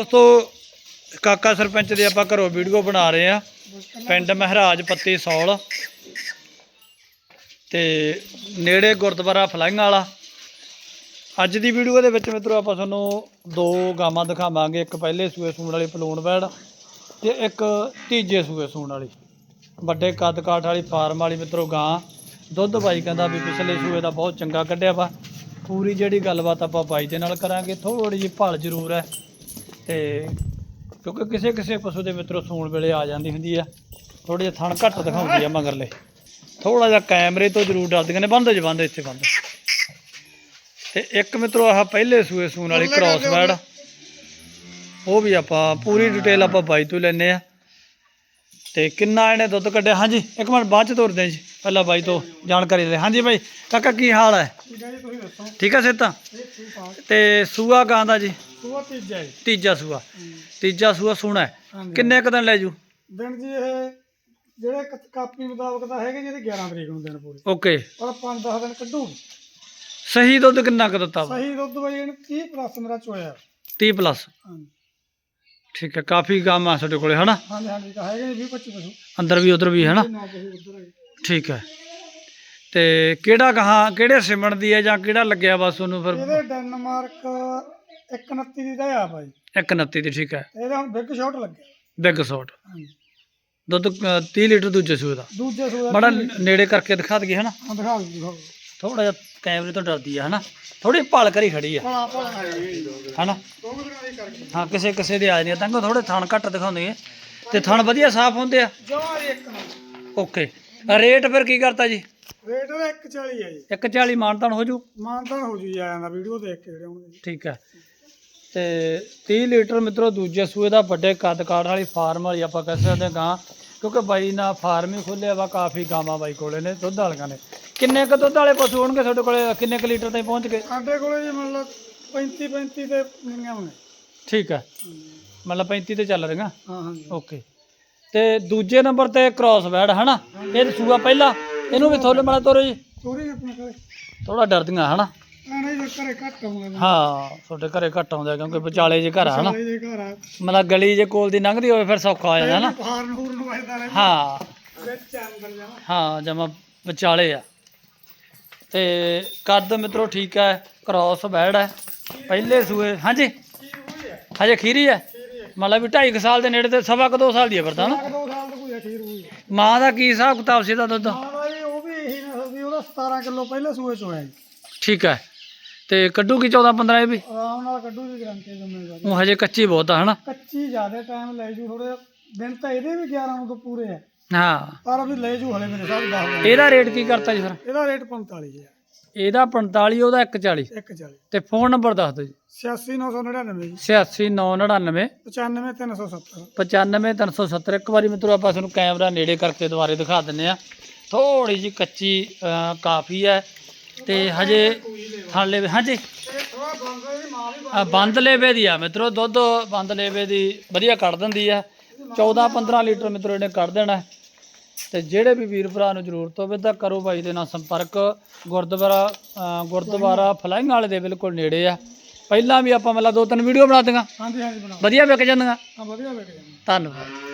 ਉਸ ਤੋਂ ਕਾਕਾ ਸਰਪੰਚ ਦੀ ਆਪਾਂ ਘਰੋਂ ਵੀਡੀਓ ਬਣਾ ਰਹੇ ਆ ਪਿੰਡ ਮਹਾਰਾਜ ਪੱਤੀ ਸੌਲ। ਤੇ ਨੇੜੇ ਗੁਰਦੁਆਰਾ ਫਲਾਈਆਂ ਵਾਲਾ। ਅੱਜ ਦੀ ਵੀਡੀਓ ਦੇ ਵਿੱਚ ਮਿੱਤਰੋ, ਆਪਾਂ ਤੁਹਾਨੂੰ ਦੋ ਗਾਵਾਂ ਦਿਖਾਵਾਂਗੇ। ਇੱਕ ਪਹਿਲੇ ਸੂਏ ਸੂਣ ਵਾਲੀ ਪਲੂਣ ਬੈੜ ਤੇ ਇੱਕ ਤੀਜੇ ਸੂਏ ਸੂਣ ਵਾਲੀ। ਵੱਡੇ ਕੱਦ ਕਾਠ ਵਾਲੀ ਫਾਰਮ ਵਾਲੀ ਮਿੱਤਰੋ ਗਾਂ। ਦੁੱਧ ਬਾਈ ਕਹਿੰਦਾ ਵੀ ਪਿਛਲੇ ਸੂਏ ਦਾ ਬਹੁਤ ਚੰਗਾ ਕੱਢਿਆ ਵਾ। ਪੂਰੀ ਜਿਹੜੀ ਗੱਲਬਾਤ ਆਪਾਂ ਬਾਈ ਦੇ ਨਾਲ ਕਰਾਂਗੇ। ਥੋੜੀ ਜਿਹੀ ਭਲ ਜ਼ਰੂਰ ਹੈ। ਤੇ ਕਿਉਂਕਿ ਕਿਸੇ ਕਿਸੇ ਪਸ਼ੂ ਦੇ ਮਿੱਤਰੋ ਸੂਣ ਵੇਲੇ ਆ ਜਾਂਦੀ ਹੁੰਦੀ ਆ। ਥੋੜੇ ਜਿਹਾ ਥਣ ਘੱਟ ਦਿਖਾਉਂਦੀ ਆ ਮਗਰਲੇ। ਥੋੜਾ ਜਿਹਾ ਕੈਮਰੇ ਤੋਂ ਜ਼ਰੂਰ ਡਰਦੀਆਂ ਨੇ ਬੰਦ ਜੀ ਬੰਦ ਇੱਥੇ ਬੰਦ। ਤੇ ਇੱਕ ਮਿੱਤਰੋ ਆਹ ਪਹਿਲੇ ਸੂਏ ਸੂਣ ਵਾਲੀ ਕ੍ਰਾਸ ਬੈਡ ਉਹ ਵੀ ਆਪਾਂ ਪੂਰੀ ਡਿਟੇਲ ਆਪਾਂ ਬਾਈ ਤੋਂ ਲੈਨੇ ਆ। ਤੇ ਕਿੰਨਾ ਇਹਨੇ ਦੁੱਧ ਕੱਢਿਆ? ਹਾਂਜੀ ਇੱਕ ਮਿੰਟ ਬਾਅਦ ਚ ਤੋਰਦੇ ਹਾਂ ਜੀ। ਪਹਿਲਾਂ ਬਾਈ ਤੋਂ ਜਾਣਕਾਰੀ ਦੇ ਹਾਂਜੀ ਬਾਈ ਕਾਕਾ ਕੀ ਹਾਲ ਹੈ? ਠੀਕ ਹੈ ਜੀ ਤੁਸੀਂ ਦੱਸੋ। ਠੀਕ ਹੈ ਸਿੱਤਾ ਤੇ ਸੂਆ ਗਾਂ ਦਾ ਜੀ? ਸੂਆ ਤੀਜਾ ਜੀ। ਤੀਜਾ ਸੂਆ। ਤੀਜਾ ਸੂਆ ਸੋਹਣਾ ਹੈ। ਹਾਂਜੀ। ਕਿੰਨੇ ਕੁ ਦਿਨ ਲੈ ਜੂ? ਦਿਨ ਜੀ ਇਹ ਜਿਹੜੇ ਕ- ਕਾਪੀ ਮੁਤਾਬਕ ਤਾਂ ਹੈਗੇ ਜਿਹਦੇ 11 ਤਰੀਕ ਨੂੰ ਦਿਨ ਪੂਰੇ। ਓਕੇ। ਪਰ 5-10 ਦਿਨ ਕੱਢੂ। ਸਹੀ ਦੁੱਧ ਕਿੰਨਾ ਕੁ ਦਿੱਤਾ ਵਾ? ਸਹੀ ਦੁੱਧ ਬਈ ਇਹਨੇ 30 ਪਲੱਸ ਮੇਰਾ ਚੋਇਆ। 30 ਪਲੱਸ। ਹਾਂਜੀ। ਠੀਕ ਹੈ ਕਾਫੀ ਗਾਂ ਆ ਤੁਹਾਡੇ ਕੋਲੇ ਹਨਾ? ਹਾਂਜੀ ਹਾਂਜੀ ਤਾਂ ਹੈਗੇ ਨੇ 20 25 ਪਸ਼ੂ। ਅੰਦਰ ਵੀ ਉਧਰ ਵੀ ਹਨਾ? ਨਾ ਪਸ਼ੂ ਉੱਧਰ ਹੈਗੇ। ਠੀਕ ਹੈ। ਤੇ ਕਿਹੜਾ ਗਾਂ ਕਿਹੜੇ ਸਿਮਣ ਦੀ ਹੈ ਜਾਂ ਕਿਹੜਾ ਲੱਗਿਆ ਬਸ ਉਹਨੂੰ ਫਿਰ? ਇਹਦੇ ਡੈਨਮਾਰਕ 129 ਦੀ ਦਾ ਆ ਭਾਈ। 129 ਦੀ ਠੀਕ ਹੈ। ਇਹਦਾ ਹੁਣ ਬਿਗ ਸ਼ਾਟ ਲੱਗਿਆ ਬਿਗ ਸ਼ਾਟ। ਹਾਂਜੀ। ਦੁੱਧ ਅ, 30 ਲੀਟਰ ਦੂਜੇ ਸੂਏ ਦਾ। ਦੂਜੇ ਬੜਾ ਨੇੜੇ ਕਰਕੇ ਦਿਖਾ ਦਈਏ ਹਨਾ? ਹਾਂ ਦਿਖਾ ਦਿਓ ਦਿਖਾਓ ਥੋੜਾ ਜਿਹਾ ਕੈਮਰੇ ਤੋਂ ਡਰਦੀ ਆ ਹਨਾ? ਥੋੜੀ ਭਾਲ ਕਰੀ ਖੜੀ ਆ। ਪਲਾ ਪਲਾ ਹੈਗੇ ਹਨਾ? ਦੋ ਕੁ ਦੀ ਹਾਂ ਕਿਸੇ ਕਿਸੇ ਦੇ ਆ। ਜਾਂਦੀਆਂ ਤਾਂ ਥੋੜੇ ਥਣ ਘੱਟ ਦਿਖਾਉਂਦੇ ਆ। ਤੇ ਥਣ ਵਧੀਆ ਸਾਫ਼ ਹੁੰਦੇ ਆ। ਜਮਾ ਇੱਕ ਨੰਬਰ। ਓਕੇ। ਰੇਟ ਫਿਰ ਕੀ ਕਰਤਾ ਜੀ? ਰੇਟ ਉਹਦਾ 140 ਹੈ ਜੀ। 140 ਮਾਨਤਾਨ ਹੋ ਜੂ? ਮਾਨਤਾਨ ਹੋ ਜੂ ਆ ਜਾਂਦਾ ਵੀਡੀਓ ਦੇਖ ਕੇ ਜਿਹੜੇ ਆਉਣਗੇ। ਠੀਕ ਹੈ। ਤੇ 30 ਲੀਟਰ ਮਿੱਤਰੋ ਦੂਜੇ ਸੂਏ ਦਾ ਵੱਡੇ ਕੱਦ ਕਾਠ ਵਾਲੀ ਫਾਰਮ ਵਾਲੀ ਆਪਾਂ ਕਹਿ ਸਕਦੇ ਹਾਂ ਗਾਂ ਕਿਉਂਕਿ ਬਾਈ ਨਾਲ ਫਾਰਮ ਹੀ ਖੋਲਿਆ ਵਾ ਕਾਫੀ ਗਾਵਾਂ ਬਾਈ ਕੋਲੇ ਨੇ ਦੁੱਧ ਵਾਲੀਆਂ ਨੇ। ਕਿੰਨੇ ਕ ਦੁੱਧ ਵਾਲੇ ਪਸ਼ੂ ਹੋਣਗੇ ਤੁਹਾਡੇ ਕੋਲੇ ਕਿੰਨੇ ਕ ਲੀਟਰ ਤਾਈਂ ਪਹੁੰਚ ਗਏ? ਸਾਡੇ ਕੋਲੇ ਜੀ ਮਤਲਬ 35 35 ਤੇ ਮਿਲੀਆਂ ਹੋਣੇ ਠੀਕ ਹੈ। ਮਤਲਬ 35 ਤੇ ਚੱਲ ਰਹੀਆਂ? ਹਾਂ ਹਾਂ ਓਕੇ। ਤੇ ਦੂਜੇ ਨੰਬਰ ਤੇ ਕ੍ਰਾਸ ਬੈਡ ਹਨਾ? ਇਹ ਸੂਆ ਪਹਿਲਾ ਇਹਨੂੰ ਵੀ ਥੋੜੇ ਮਾੜਾ ਤੋਰੋ ਜੀ। ਚੋਰੀ ਆਪਣੇ ਕੋਲੇ। ਥੋੜਾ ਡਰਦੀਆਂ ਹਨਾ? ਘਰੇ ਘੱਟ ਆਉਂਦੇ ਹਾਂ ਤੁਹਾਡੇ ਘਰੇ ਘੱਟ ਆਉਂਦਾ ਕਿਉਂਕਿ ਵਿਚਾਲੇ ਜੇ ਘਰ ਆ ਹਨਾ ਜੇ ਘਰ ਆ। ਮਤਲਬ ਗਲੀ ਜੇ ਕੋਲ ਦੀ ਲੰਘਦੀ ਹੋਵੇ ਫਿਰ ਸੌਖਾ ਹੋ ਜਾਂਦਾ ਹਨਾ ਬਾਹਰ ਨੂਰ ਨੂੰ ਵਜਦਾ ਰਹੇ ਹਾਂ। ਵਿੱਚ ਅੰਦਰ ਜਾਵਾਂ ਹਾਂ ਜਮਾ ਵਿਚਾਲੇ ਆ। ਤੇ ਕੱਦ ਮਿੱਤਰੋ ਠੀਕ ਹੈ ਕ੍ਰਾਸ ਬੈਡ ਹੈ। ਪਹਿਲੇ ਸੂਏ ਹਾਂਜੀ? ਹਜੇ ਖੀਰੀ ਹੈ? ਮਤਲਬ ਵੀ 2.5 ਸਾਲ ਦੇ ਨੇੜੇ ਤੇ ਸਵਾ ਕੁ ਦੋ ਸਾਲ ਦੀ ਹੈ ਵਰਤਾ ਨਾ। ਦੋ ਸਾਲ ਦੀ ਕੋਈ ਅਖੀਰ ਹੋਈ ਮਾਂ ਦਾ ਕੀ ਹਿਸਾਬ ਕਿਤਾਬ ਸੀ ਇਹਦਾ ਦੁੱਧ? ਹਾਂ ਬਾਈ ਉਹ ਵੀ ਇਹੀ ਨਸਲ ਦੀ ਉਹਦਾ 17 ਕਿਲੋ ਪਹਿਲੇ ਸੂਏ ਚ ਹੋਇਆ ਜੀ। ਠੀਕ ਹੈ। ਤੇ ਕੱਢੂਗੀ 14 15 ਇਹ ਵੀ? ਆਰਾਮ ਨਾਲ ਕੱਢੂ ਦੀ ਗਰੰਟੀ ਜ਼ਿੰਮੇਵਾਰੀ ਉਹ ਹਜੇ ਕੱਚੀ ਬਹੁਤ ਆ ਹਨਾ? ਕੱਚੀ ਜ਼ਿਆਦਾ ਟਾਈਮ ਲੈ ਜੂ ਥੋੜੇ ਦਿਨ ਤਾਂ ਇਹਦੇ ਵੀ 11 ਨੂੰ ਤੋਂ ਪੂਰੇ ਆ। ਹਾਂ। ਪਰ ਵੀ ਲੈ ਜੂ ਹਲੇ ਮੇਰੇ ਸਾਹ ਦੱਸ। ਇਹਦਾ ਰੇਟ ਕੀ ਕਰਤਾ ਜੀ ਫਿਰ? ਇਹਦਾ ਰੇਟ 45 ਹੈ ਇਹਦਾ 45 ਉਹਦਾ 140 140 ਤੇ ਫੋਨ ਨੰਬਰ ਦੱਸ ਦਿਓ ਜੀ। 86999 ਜੀ 86999 95370 95370 ਇੱਕ ਵਾਰੀ ਮਿੱਤਰੋ ਆਪਾਂ ਤੁਹਾਨੂੰ ਕੈਮਰਾ ਨੇੜੇ ਕਰਕੇ ਦੁਬਾਰੇ ਦਿਖਾ ਦਿੰਨੇ ਆ ਥੋੜੀ ਜੀ ਕੱਚੀ ਕਾਫੀ ਹੈ। ਤੇ ਹਜੇ ਥਾਲੇ ਹਾਂਜੀ। ਆ ਬੰਦ ਲੇਵੇ ਦੀ ਆ ਮਿੱਤਰੋ ਦੁੱਧ ਬੰਦ ਲੇਵੇ ਦੀ ਵਧੀਆ ਕੱਢ ਦਿੰਦੀ ਆ। 14 15 ਲੀਟਰ ਮਿੱਤਰੋ ਇਹਨੇ ਕੱਢ ਦੇਣਾ। ਤੇ ਜਿਹੜੇ ਵੀ ਵੀਰ ਭਰਾ ਨੂੰ ਜ਼ਰੂਰਤ ਹੋਵੇ ਤਾਂ ਕਰੋ ਬਾਈ ਦੇ ਨਾਲ ਸੰਪਰਕ। ਗੁਰਦੁਆਰਾ ਗੁਰਦੁਆਰਾ ਫਲਾਈਂਗ ਵਾਲੇ ਦੇ ਬਿਲਕੁਲ ਨੇੜੇ ਆ। ਪਹਿਲਾਂ ਵੀ ਆਪਾਂ ਮਤਲਬ ਦੋ ਤਿੰਨ ਵੀਡੀਓ ਬਣਾ ਦਿੱਤੀਆਂ ਹਾਂਜੀ ਹਾਂਜੀ ਬਣਾਓ ਵਧੀਆ ਵਿਕ ਜਾਂਦੀਆਂ। ਹਾਂ ਵਧੀਆ ਲੱਗ ਜਾਂਦਾ ਧੰਨਵਾਦ।